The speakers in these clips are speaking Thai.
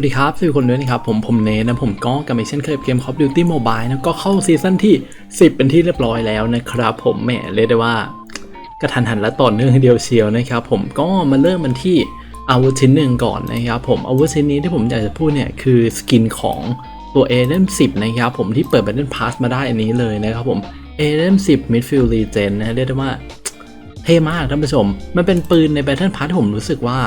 วัสดีครับสวัสดีคนด้วยนะครับ ผมผมเนทนะผมก็กลับมาเช่นเคยบเกม Call of Duty Mobile นะก็เข้าซีซั่นที่ 10 เป็นที่เรียบร้อยแล้วนะครับ ผมแหมเรียกได้ว่ากระทันหันและต่อเนื่องเดียวเชียวนะครับ ผมก็มาเริ่มมันที่อาวุธชิ้นหนึ่งก่อนนะครับผมอาวุธชิ้นนี้ที่ผมอยากจะพูดเนี่ยคือสกินของตัว a อ e m 10นะครับผมที่เปิด Battle Pass มาได้อันนี้เลยนะครับผม a อ e m 10 Midfield Legend นะเรียกได้ว่า ท่มากท่านผู้ชม มันเป็นปืนใน Battle Pass ที่ผมรู้สึกว่า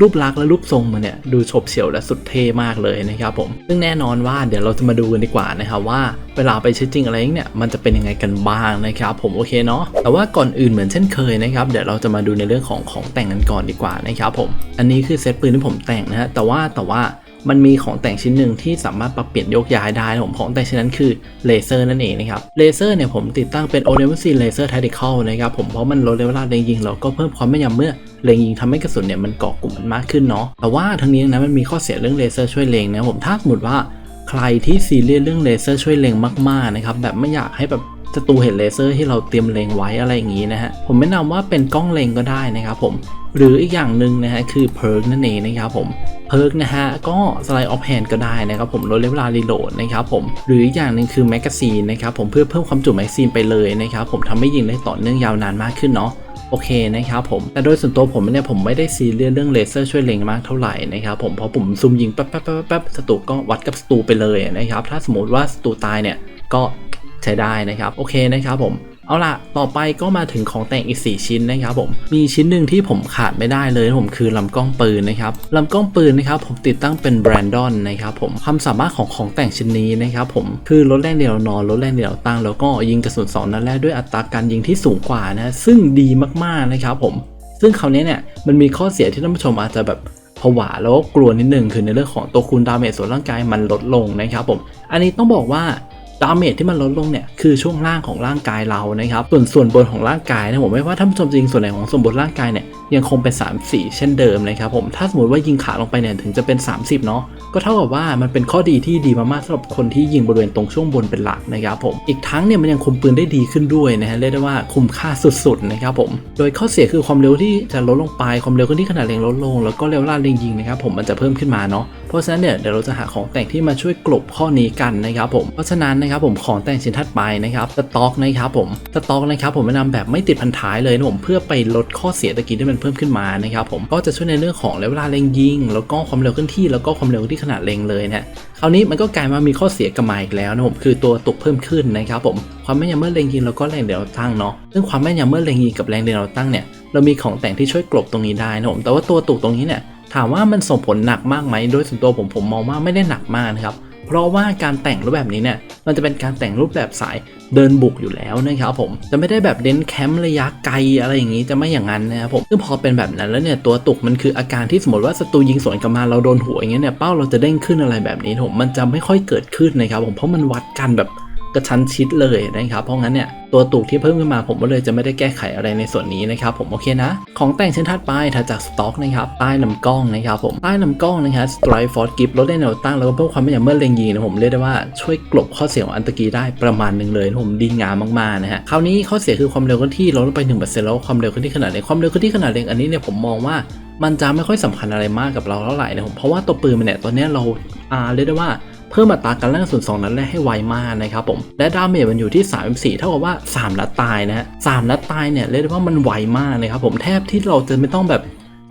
รูปลักษณ์และรูปทรงมันเนี่ยดูฉบเฉี่ยวและสุดเท่มากเลยนะครับผม ซึ่งแน่นอนว่าเดี๋ยวเราจะมาดูกันดีกว่านะครับว่าเวลาไปใช้จริงอะไรเนี่ยมันจะเป็นยังไงกันบ้างนะครับผมโอเคเนาะแต่ว่าก่อนอื่นเหมือนเช่นเคยนะครับเดี๋ยวเราจะมาดูในเรื่องของของแต่งกันก่อนดีกว่านะครับผม อันนี้คือเซตปืนที่ผมแต่งนะฮะแต่ว่าแต่ว่า มันมีของแต่งชิ้นหนึ่งที่สามารถปรับเปลี่ยนโยกย้ายได้ผมของแต่งชิ้นนั้นคือเลเซอร์นั่นเองนะครับเลเซอร์เนี่ยผมติดตั้งเป็น o d e m c Laser Tactical นะครับผมเพราะมันลดเวลาเล็งยิงแล้วก็เพิ่มความแม่นยำเมื่อเล็งยิงทำให้กระสุนเนี่ยมันเกาะกลุ่มมันมากขึ้นเนาะแต่ว่าทั้งนี้นะมันมีข้อเสียเรื่องเลเซอร์ช่วยเล็งนะผมถ้าสมมติว่าใครที่ซีเรียสเรื่องเลเซอร์ช่วยเล็งมากๆนะครับแบบไม่อยากให้แบบ ศัตรูเห็นเลเซอร์ที่เราเตรียมเล็งไว้อะไรอย่างนี้นะฮะผมแนะนำว่าเป็นกล้องเล็งก็ได้นะครับผมหรืออีกอย่างหนึ่งนะฮะคือเพิร์กนั่นเองนะครับผมเพิร์กนะฮะก็สไลด์ออฟแฮนด์ก็ได้นะครับผมลดเวลารีโหลดนะครับผมหรืออีกอย่างหนึ่งคือแมกกาซีนนะครับผมเพื่อเพิ่มความจุแมกกาซีนไปเลยนะครับผมทำให้ยิงได้ต่อเนื่องยาวนานมากขึ้นเนาะโอเคนะครับผมแต่โดยส่วนตัวผมเนี่ยผมไม่ได้ซีเรียสเรื่องเลเซอร์ช่วยเล็งมากเท่าไหร่นะครับผมเพราะผมซูมยิงแป๊บแป๊บแป๊บแป๊บศัตรูก็วัดกับศัตรูไปเลยนะครับถ้าสมมติว่าศัตรูตายเนี่ยก็ ใช้ได้นะครับ โอเคนะครับผมเอาล่ะต่อไปก็มาถึงของแต่งอีก 4 ชิ้นนะครับผม มีชิ้นหนึ่งที่ผมขาดไม่ได้เลยผมคือลำกล้องปืนนะครับ ลำกล้องปืนนะครับผมติดตั้งเป็นแบรนดอนนะครับผม ความสามารถของของแต่งชิ้นนี้นะครับผม คือลดแรงเดียวนอนลดแรงเดียวตั้งแล้วก็ยิงกระสุนสองนัดแรกด้วยอัตราการยิงที่สูงกว่านะ ซึ่งดีมากๆนะครับผม ซึ่งคราวนี้เนี่ยมันมีข้อเสียที่ท่านผู้ชมอาจจะแบบผวาแล้วก็กลัวนิดนึงคือในเรื่องของตัวคูณดาเมจส่วนร่างกายมันลดลงนะครับผม อันนี้ต้องบอกว่า ดาเมจที่มันลดลงเนี่ยคือช่วงล่างของร่างกายเรานะครับส่วนส่วนบนของร่างกายนะผมไม่ว่าท่านผู้ชมจริงส่วนไหนของส่วนบนร่างกายเนี่ย ยังคงเป็น 3 4 เช่นเดิมนะครับผมถ้าสมมติว่ายิงขาลงไปเนี่ยถึงจะเป็น 30 เนาะก็เท่ากับว่ามันเป็นข้อดีที่ดีมากๆสำหรับคนที่ยิงบริเวณตรงช่วงบนเป็นหลักนะครับผมอีกทั้งเนี่ยมันยังคุมปืนได้ดีขึ้นด้วยนะฮะเรียกได้ว่าคุ้มค่าสุดๆนะครับผมโดยข้อเสียคือความเร็วที่จะลดลงไปความเร็วขึ้นที่ขนาดเล็งลดลง แล้วก็เร็วล่าเล็งยิงนะครับผมมันจะเพิ่มขึ้นมาเนาะเพราะฉะนั้นเนี่ยเดี๋ยวเราจะหาของแต่งที่มาช่วยกลบข้อนี้กันนะครับผมเพราะฉะนั้นนะครับผมของแต่งชิ้นถัดไปนะครับสต็อกนะครับผมสต็อกนะครับผมแนะนำแบบไม่ติดพันท้ายเลยนะผมเพื่อไปลดข้อเสียตะกี้ที่มันเพิ่มขึ้นมานะครับผมก็จะช่วยในเรื่องของเวลาเล็งยิง แล้วก็ความเร็วขึ้นที่แล้วก็ความเร็วที่ขนาดเล็งเลยนะคราวนี้มันก็กลายมามีข้อเสียกับมาอีกแล้วนะผมคือตัวตกเพิ่มขึ้นนะครับผมความแม่นยำเมื่อเล็งยิงแล้วก็แรงเดียวตั้งเนาะซึ่งความแม่นยำเมื่อเล็งยิงกับแรงเดียวตั้งเนี่ยเรามีของแต่งที่ช่วยกลบตรงนี้ได้นะผมแต่ว่าตัวตกตรงนี้เนี่ยถามว่ามันส่งผลหนักมากไหมโดยส่วนตัวผมผมมองว่าไม่ได้หนักมากนะครับ เพราะว่าการแต่งรูปแบบนี้เนี่ยมันจะเป็นการแต่งรูปแบบสายเดินบุกอยู่แล้วนะครับผมจะไม่ได้แบบเน้นแคมป์ระยะไกลอะไรอย่างนี้จะไม่อย่างนั้นนะครับผมซึ่งพอเป็นแบบนั้นแล้วเนี่ยตัวตุกมันคืออาการที่สมมติว่าศัตรูยิงสวนกลับมาเราโดนหัวอย่างเงี้ยเนี่ยเป้าเราจะเด้งขึ้นอะไรแบบนี้ผมมันจะไม่ค่อยเกิดขึ้นนะครับผมเพราะมันวัดกันแบบ กระชั้นชิดเลยนะครับ เพราะงั้นเนี่ยตัวตุกที่เพิ่มขึ้นมาผมก็เลยจะไม่ได้แก้ไขอะไรในส่วนนี้นะครับ ผมโอเคนะ ของแต่งชิ้นถัดไปถัดจากสต็อกนะครับใต้ลำกล้องนะครับผมใต้ลำกล้องนะครับสไตรฟอร์ดกิฟลดได้แนวตั้งแล้วก็เพิ่มความแม่นยำเมื่อเล็งยิงนะผมเรียกได้ว่าช่วยกลบข้อเสียของอันตะกี้ได้ประมาณหนึ่งเลยนะผมดีงามมากๆนะฮะคราวนี้ข้อเสียคือความเร็วเคลื่อนที่ลดลงไป1%แล้วความเร็วเคลื่อนที่ขนาดเล็กความเร็วเคลื่อนที่ขนาดเล็กอันนี้เนี่ยผมมองว่ามันจะไม่ค่อยสำคัญอะไรมากกับเราเท่าไหร่นะผมเพราะว่าตัวปืนมันเนี่ยตอนนี้เราอ่าเรียกได้ว่า เพิ่มอัตราการลั่นกระสุน2นัดแรกให้ไวมากนะครับผม และดาเมจมันอยู่ที่ 34 เท่ากับว่า 3 นัดตายนะฮะสนัดตายเนี่ยเรียกได้ว่ามันไวมากนะครับผมแทบที่เราจะไม่ต้องแบบ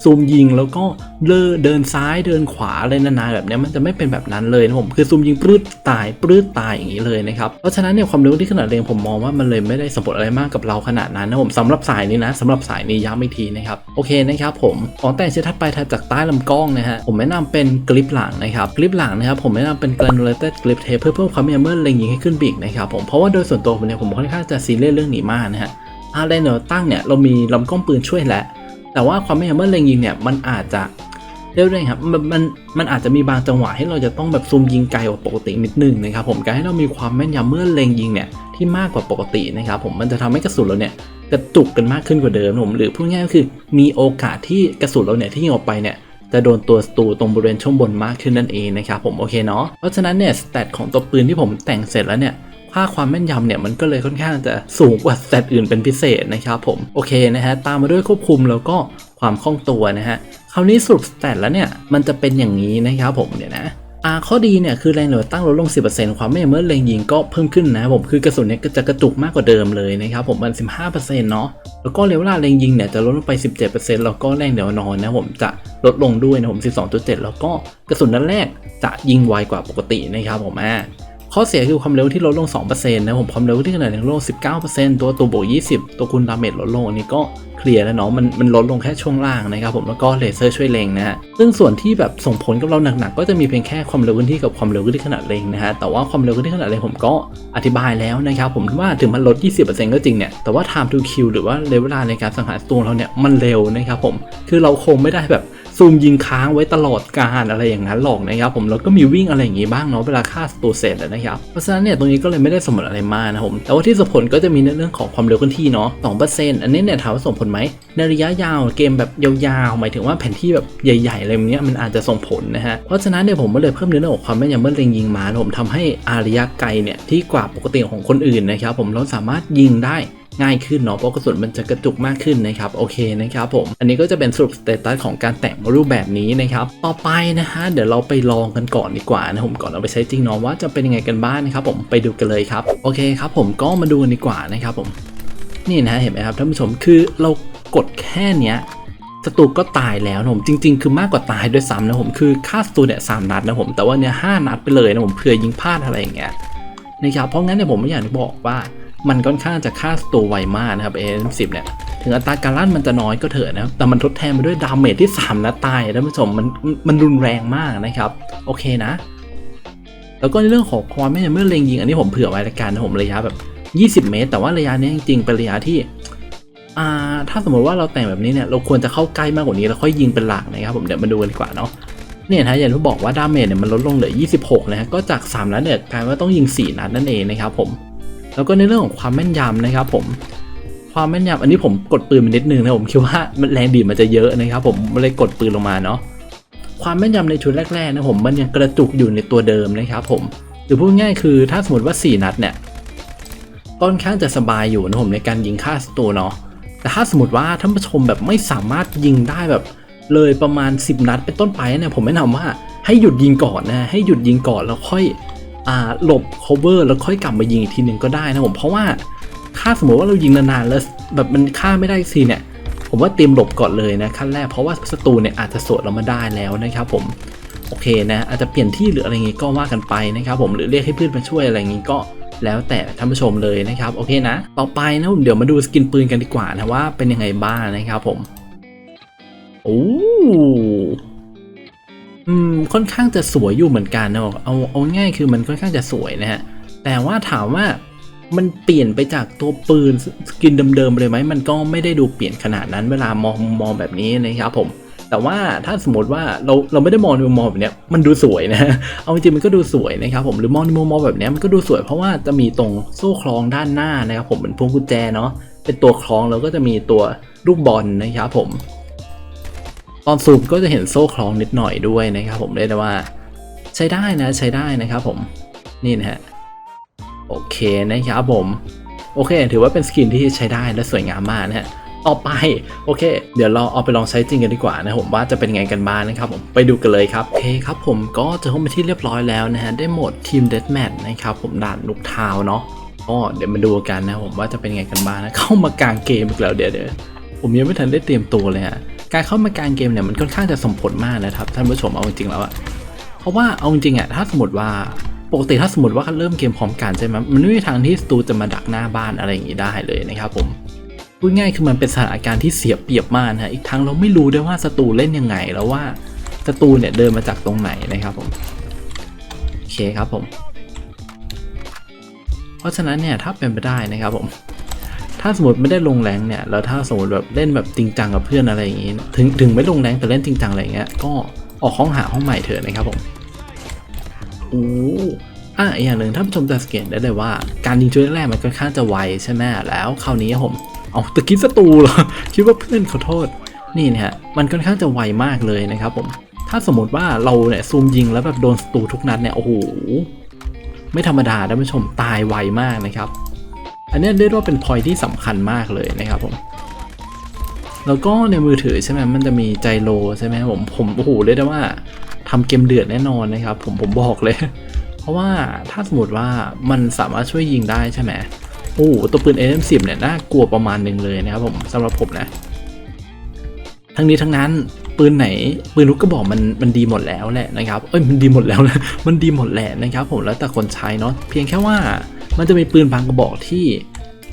ซูมยิงแล้วก็เลอเดินซ้ายเดินขวาอะไรนานๆแบบนี้มันจะไม่เป็นแบบนั้นเลยนะผมคือซูมยิงปลื้ดตายปลื้ดตายอย่างนี้เลยนะครับเพราะฉะนั้นเนี่ยความเร็วที่ขนาดเร็งผมมองว่ามันเลยไม่ได้สมบูรณ์อะไรมากกับเราขนาดนั้นนะผมสำหรับสายนี้นะสำหรับสายนี้ย้ำอีกทีนะครับโอเคนะครับผมของแต่งชิ้นถัดไปถัดจากใต้ลำกล้องนะฮะผมแนะนำเป็นกริปหลังนะครับกริปหลังนะครับผมแนะนำเป็น granulated grip tape เพื่อเพิ่มความแม่นเมื่อเล็งยิงให้ขึ้นบีกนะครับผมเพราะว่าโดยส่วนตัวผมเนี่ยผมค่อนข้างจะซีเรียสเรื่องนี้มากนะฮะอะไรเนอตั้งเนี่ยเรามีลำกล้องปืนช่วยแล้ว แต่ว่าความแม่นยำเมื่อเล็งยิงเนี่ยมันอาจจะเรียกได้ครับมันมันมันอาจจะมีบางจังหวะให้เราจะต้องแบบซูมยิงไกลกว่าปกตินิดนึงนะครับผมการให้เรามีความแม่นยำเมื่อเล็งยิงเนี่ยที่มากกว่าปกตินะครับผมมันจะทำให้กระสุนเราเนี่ยกระจุกกันมากขึ้นกว่าเดิมผมหรือพูดง่ายๆก็คือมีโอกาสที่กระสุนเราเนี่ยที่ยิงออกไปเนี่ยจะโดนตัวศัตรูตรงบริเวณช่วงบนมากขึ้นนั่นเองนะครับผมโอเคเนาะเพราะฉะนั้นเนี่ยสเตตของตัวปืนที่ผมแต่งเสร็จแล้วเนี่ย ค่าความแม่นยำเนี่ยมันก็เลยค่อนข้างจะสูงกว่าสเตตอื่นเป็นพิเศษนะครับผมโอเคนะฮะตามมาด้วยควบคุมแล้วก็ความคล่องตัวนะฮะคราวนี้สรุปสแตทแล้วเนี่ยมันจะเป็นอย่างนี้นะครับผมเดี๋ยนะอาข้อดีเนี่ยคือแรงเหนือตั้งลดลง 10%ความไม่เมื่อเล็งยิงก็เพิ่มขึ้นนะครับผมคือกระสุนเนี่ยก็จะกระจุกมากกว่าเดิมเลยนะครับผมมัน 15%เนาะแล้วก็เร็วเวลาเล็งยิงเนี่ยจะลดลงไป 17%แล้วก็แรงเหนียวนอนนะผมจะลดลงด้วยนะผม 12.7 แล้วก็กระสุนนัดแรกจะยิงไวกว่าปกตินะครับผมอ่า ข้อเสียคือความเร็วที่ลดลง 2%นะผมความเร็วที่ขนาดลดลง 19%ตัวตัวโบ20 ตัวคูณดาเมจลดลงอันนี้ก็เคลียร์แล้วเนาะมันมันลดลงแค่ช่วงล่างนะครับผมแล้วก็เลเซอร์ช่วยเล็งนะฮะซึ่งส่วนที่แบบส่งผลกับเราหนักๆก็จะมีเพียงแค่ความเร็วพื้นที่กับความเร็วพื้นที่ขนาดเล็งนะฮะแต่ว่าความเร็วพื้นที่ขนาดเล็งผมก็อธิบายแล้วนะครับผมว่าถึงมันลด 20%ก็จริงเนี่ยแต่ว่า time to kill หรือว่าเวลาในการสังหารตัวเราเนี่ยมันเร็วนะครับผมคือเราคงไม่ได้แบบ ซูมยิงค้างไว้ตลอดการอะไรอย่างนั้นหรอกนะครับผมแล้วก็มีวิ่งอะไรอย่างงี้บ้างเนาะเวลาฆ่าศัตรูเสร็จนะครับเพราะฉะนั้นเนี่ยตรงนี้ก็เลยไม่ได้สมผลอะไรมากนะครับผมแต่ว่าที่ส่งผลก็จะมีในเรื่องของความเร็วเคลื่อนที่เนาะ2%อันนี้เนี่ยถามว่าส่งผลไหมในระยะยาวเกมแบบยาวๆหมายถึงว่าแผนที่แบบใหญ่ๆอะไรแบบเนี้ยมันอาจจะส่งผลนะฮะเพราะฉะนั้นเนี่ยผมก็เลยเพิ่มในเรื่องของความแม่นยำเมื่อเล็งยิงมาผมทำให้อาระยะไกลเนี่ยที่กว่าปกติของคนอื่นนะครับผมเราสามารถยิงได้ ง่ายขึ้นเนาะเพราะกระสุนมันจะกระจุกมากขึ้นนะครับโอเคนะครับผมอันนี้ก็จะเป็นสรุปสเตตัสของการแต่งรูปแบบนี้นะครับต่อไปนะฮะเดี๋ยวเราไปลองกันก่อนดีกว่านะผมก่อนเอาไปใช้จริงเนาะว่าจะเป็นยังไงกันบ้างนะครับผมไปดูกันเลยครับโอเคครับผมก็มาดูกันดีกว่านะครับผมนี่นะเห็นไหมครับท่านผู้ชมคือเรากดแค่เนี้ยศัตรูก็ตายแล้วนะผมจริง ๆ คือมากกว่าตายด้วยซ้ำนะผมคือฆ่าศัตรูเนี่ยสามนัดนะผมแต่ว่าเนี่ยห้านัดไปเลยนะผมเผื่อยิงพลาดอะไรอย่างเงี้ยนะครับเพราะงั้นเนี่ยผมไม่อยากจะบอกว่า มันค่อนข้างจะฆ่าศัตรูไวมากนะครับ AM10 เนี่ยถึงอัตราการลั่นมันจะน้อยก็เถอะนะครับ แต่มันทดแทนไปด้วยดาเมจที่ 3 นัดตายท่านผู้ชมมันมันรุนแรงมากนะครับ โอเคนะ แล้วก็ในเรื่องของความไม่ใช่เมื่อเล็งยิง อันนี้ผมเผื่อไว้ละกันผมระยะแบบ 20 เมตร แต่ว่าระยะนี้จริงๆเป็นระยะที่อ่าถ้าสมมติว่าเราแต่งแบบนี้เนี่ยเราควรจะเข้าใกล้มากกว่านี้แล้วค่อยยิงเป็นหลักนะครับผมเดี๋ยวมาดูกันดีกว่าเนาะเนี่ยนะอย่างที่บอกว่าดาเมจเนี่ยมันลดลงเหลือ 26 นะฮะก็จาก 3 นัดเนี่ยกลายว่าต้องยิง 4 นัดนั่นเองนะครับผม แล้วก็ในเรื่องของความแม่นยำนะครับผมความแม่นยำอันนี้ผมกดปืนไปนิดนึงนะผมคิดว่ามันแรงดีมันจะเยอะนะครับผมเลยกดปืนลงมาเนาะความแม่นยำในชุดแรกๆนะผมมันยังกระจุกอยู่ในตัวเดิมนะครับผมหรือพูดง่ายคือถ้าสมมติว่า 4 นัดเนี่ยค่อนข้างจะสบายอยู่นะผมในการยิงฆ่าศัตรูเนาะแต่ถ้าสมมติว่าท่านผู้ชมแบบไม่สามารถยิงได้แบบ เลยประมาณ 10 นัดเป็นต้นไปเนี่ยผมแนะนำว่าให้หยุดยิงก่อนนะให้หยุดยิงก่อนแล้วค่อย หลบ cover แล้วค่อยกลับมายิงอีกทีหนึ่งก็ได้นะผมเพราะว่าถ้าสมมติว่าเรายิงนานๆแล้วแบบมันฆ่าไม่ได้ทีเนี่ยผมว่าเตรียมหลบก่อนเลยนะขั้นแรกเพราะว่าศัตรูเนี่ยอาจจะสวนเรามาได้แล้วนะครับผมโอเคนะอาจจะเปลี่ยนที่หรืออะไรเงี้ก็ว่ากันไปนะครับผมหรือเรียกให้เพื่อนมาช่วยอะไรเงี้ก็แล้วแต่ท่านผู้ชมเลยนะครับโอเคนะ ต่อไปนะผมเดี๋ยวมาดูสกินปืนกันดีกว่านะว่าเป็นยังไงบ้างนะครับผมโอ้ อืมค่อนข้างจะสวยอยู่เหมือนกันนะเอาเอาง่ายคือมันค่อนข้างจะสวยนะฮะแต่ว่าถามว่ามันเปลี่ยนไปจากตัวปืนสกินเดิมๆเลยไหมมันก็ไม่ได้ดูเปลี่ยนขนาดนั้นเวลามองมองแบบนี้นะครับผม แต่ว่าถ้าสมมติว่าเราเราไม่ได้มองในมุมมองแบบเนี้ยมันดูสวยนะเอาจริงมันก็ดูสวยนะครับผมหรือมองในมุมมองแบบเนี้ยมันก็ดูสวยเพราะว่าจะมีตรงโซ่คล้องด้านหน้านะครับผมเป็นพวงกุญแจเนาะเป็นตัวคล้องแล้วก็จะมีตัวลูกบอลนะครับผม ตอนซูมก็จะเห็นโซ่คล้องนิดหน่อยด้วยนะครับผมเรียกได้ว่า ใช้ได้นะใช้ได้นะครับผมนี่นะฮะโอเคนะครับผมโอเค ถือว่าเป็นสกินที่ใช้ได้และสวยงามมากนะฮะต่อไปโอเค เดี๋ยวเราเอาไปลองใช้จริงกันดีกว่านะผมว่าจะเป็นไงกันบ้างนะครับผมไปดูกันเลยครับโอเคครับผมก็จะเข้ามาที่เรียบร้อยแล้วนะฮะได้หมดทีมเด h แมทนะครับผมด่านลูกเท้าเนาะก็เดี๋ยวมาดูกันนะผมว่าจะเป็นไงกันบ้างนะเข้ามากลางเกมอีกแล้วเดี๋ยวเดี๋ยวผมยังไม่ทันได้เตรียมตัวเลยฮะ การเข้ามากางเกมเนี่ยมันค่อนข้างจะส่งผลมากนะครับท่านผู้ชมเอาจริงๆแล้วอะเพราะว่าเอาจริงๆอะถ้าสมมติว่าปกติถ้าสมมติว่าเริ่มเกมพร้อมกันใช่ไหมมันไม่มีทางที่สตูจะมาดักหน้าบ้านอะไรอย่างนี้ได้เลยนะครับผมพูดง่ายคือมันเป็นสถานการณ์ที่เสียเปรียบมากนะฮะอีกทั้งเราไม่รู้ด้วยว่าศัตรูเล่นยังไงแล้วว่าศัตรูเนี่ยเดินมาจากตรงไหนนะครับผมโอเคครับผม เพราะฉะนั้นเนี่ยถ้าเป็นไปได้นะครับผม ถ้าสมมติไม่ได้ลงแรงเนี่ยแล้วถ้าสมมติแบบเล่นแบบจริงจังกับเพื่อนอะไรอย่างงี้ ถึงถึงไม่ลงแรงแต่เล่นจริงจังอะไรเงี้ยก็ออกห้องหาห้องใหม่เถอะนะครับผมโอ้อะอีกอย่างหนึ่งท่านผู้ชมจะสังเกตได้เลยว่า การยิงชุดแรกมันค่อนข้างจะไวใช่ไหมแล้วคราวนี้ผมเอาตะกี้ศัตรูเหรอคิดว่าเพื่อนขอโทษนี่เนี่ยมันค่อนข้างจะไวมากเลยนะครับผมถ้าสมมติว่าเราเนี่ยซูมยิงแล้วแบบโดนศัตรูทุกนัดเนี่ยโอ้โหไม่ธรรมดาท่านผู้ชมตายไวมากนะครับ อันนี้เรียกว่าเป็นพอยที่สำคัญมากเลยนะครับผม แล้วก็ในมือถือใช่ไหมมันจะมีไจโรใช่ไหมผมผมโอ้โหเรียกได้ว่าทำเกมเดือดแน่นอนนะครับ ผมผมบอกเลย เพราะว่าถ้าสมมติว่ามันสามารถช่วยยิงได้ใช่ไหมโอ้โหตัวปืน M10 เนี่ยน่ากลัวประมาณหนึ่งเลยนะครับผมสำหรับผมนะ ทั้งนี้ทั้งนั้นปืนไหนปืนลูกกระบอกมันมันดีหมดแล้วแหละนะครับเอ้ยมันดีหมดแล้วนะมันดีหมดแหละนะครับ ผมแล้วแต่คนใช้เนาะเพียงแค่ว่า มันจะมีปืนบางกระบอกที่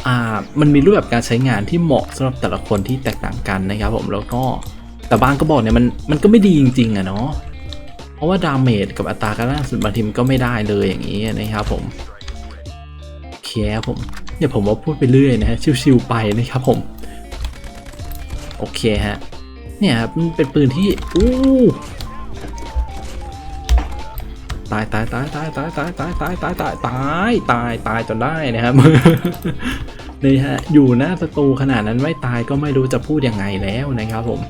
อ่ามันมีรูปแบบการใช้งานที่เหมาะสำหรับแต่ละคนที่แตกต่างกันนะครับผมแล้วก็แต่บางกระบอกเนี่ยมันมันก็ไม่ดีจริงๆอะเนาะเพราะว่าดาเมจกับอัตราการล่าสุดบางทีมันก็ไม่ได้เลยอย่างนี้นะครับผมโอเครับผมเนี่ยผมว่าพูดไปเรื่อยนะฮะชิวๆไปนะครับผมโอเคฮะเนี่ยมันเป็นปืนที่อู้ ตายตายตายตายตายตายตายตายตายตายตายตายตายจนได้นะครับนี่ฮะอยู่หน้าศัตรูขนาดนั้นไม่ตายก็ไม่รู้จะพูดยังไงแล้วนะครับผม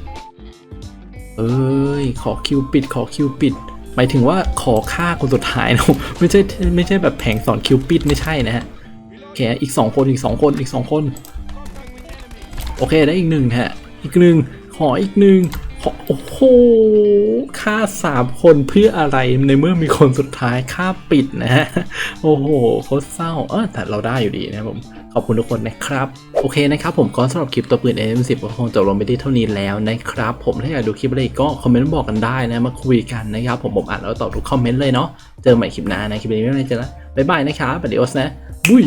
เอ้ยขอคิวปิดขอคิวปิดหมายถึงว่าขอฆ่าคนสุดท้ายนะไม่ใช่ไม่ใช่แบบแผงสอนคิวปิดไม่ใช่นะฮะโอเคอีกสองคนอีกสองคนอีกสองคน โอเคได้อีกหนึ่งฮะอีกหนึ่งขออีกหนึ่ง โอ้โหค่าสามคนเพื่ออะไรในเมื่อมีคนสุดท้ายค่าปิดนะฮะ โอ้โหโคตรเศร้า เออแต่เราได้อยู่ดีนะผมขอบคุณทุกคนนะครับ โอเคนะครับ ผมก็สำหรับคลิปตัวปืน M10 ก็คงจบลงไปที่เท่านี้แล้วนะครับ ผมถ้าอยากดูคลิปอะไรก็คอมเมนต์บอกกันได้นะมาคุยกันนะครับ ผมผมอ่านแล้วตอบทุกคอมเมนต์เลยเนาะเจอใหม่คลิปหน้านะคลิปนี้ไม่เป็นไรเจอแล้วบ๊ายบายนะครับสวัสดีโอสนะบุย